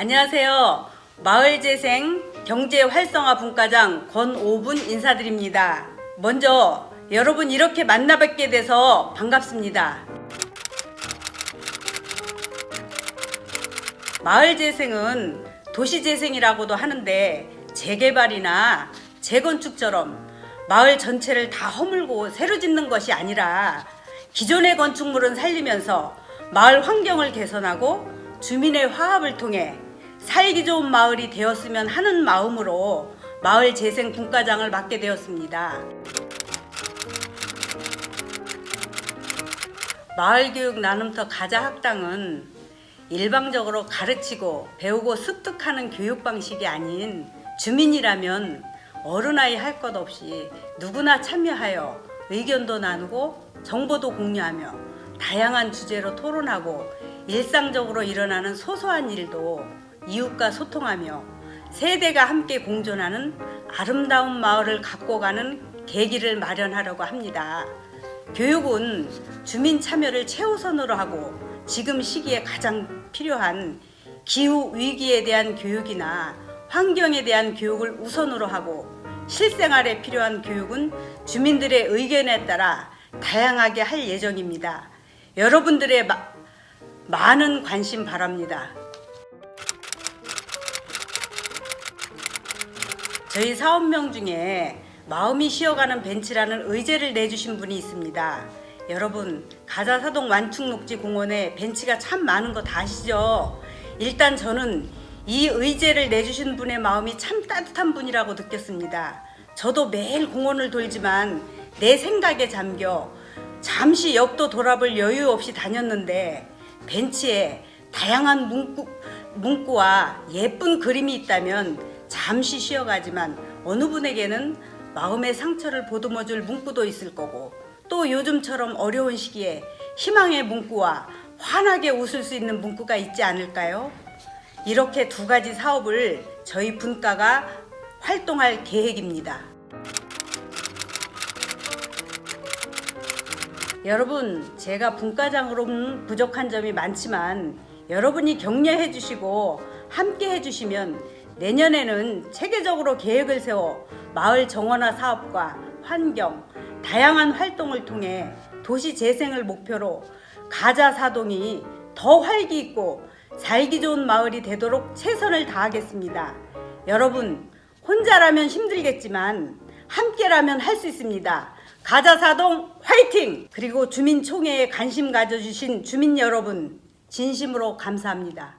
안녕하세요. 마을재생 경제활성화 분과장 권오분 인사드립니다. 먼저 여러분 이렇게 만나 뵙게 돼서 반갑습니다. 마을재생은 도시재생이라고도 하는데 재개발이나 재건축처럼 마을 전체를 다 허물고 새로 짓는 것이 아니라 기존의 건축물은 살리면서 마을 환경을 개선하고 주민의 화합을 통해 살기 좋은 마을이 되었으면 하는 마음으로 마을 재생 분과장을 맡게 되었습니다. 마을교육 나눔터 가자 학당은 일방적으로 가르치고 배우고 습득하는 교육 방식이 아닌 주민이라면 어른아이 할 것 없이 누구나 참여하여 의견도 나누고 정보도 공유하며 다양한 주제로 토론하고 일상적으로 일어나는 소소한 일도 이웃과 소통하며 세대가 함께 공존하는 아름다운 마을을 갖고 가는 계기를 마련하려고 합니다. 교육은 주민 참여를 최우선으로 하고 지금 시기에 가장 필요한 기후 위기에 대한 교육이나 환경에 대한 교육을 우선으로 하고 실생활에 필요한 교육은 주민들의 의견에 따라 다양하게 할 예정입니다. 여러분들의 마- 많은 관심 바랍니다. 저희 사업명 중에 마음이 쉬어가는 벤치라는 의제를 내주신 분이 있습니다. 여러분 가자 사동 완충녹지 공원에 벤치가 참 많은 거 다 아시죠? 일단 저는 이 의제를 내주신 분의 마음이 참 따뜻한 분이라고 느꼈습니다. 저도 매일 공원을 돌지만 내 생각에 잠겨 잠시 옆도 돌아볼 여유 없이 다녔는데 벤치에 다양한 문구, 문구와 예쁜 그림이 있다면 잠시 쉬어가지만 어느 분에게는 마음의 상처를 보듬어 줄 문구도 있을 거고 또 요즘처럼 어려운 시기에 희망의 문구와 환하게 웃을 수 있는 문구가 있지 않을까요? 이렇게 두 가지 사업을 저희 분과가 활동할 계획입니다. 여러분, 제가 분과장으로는 부족한 점이 많지만 여러분이 격려해 주시고 함께 해 주시면 내년에는 체계적으로 계획을 세워 마을 정원화 사업과 환경, 다양한 활동을 통해 도시 재생을 목표로 가자 사동이 더 활기 있고 살기 좋은 마을이 되도록 최선을 다하겠습니다. 여러분, 혼자라면 힘들겠지만 함께라면 할 수 있습니다. 가자사동 화이팅! 그리고 주민총회에 관심 가져주신 주민 여러분, 진심으로 감사합니다.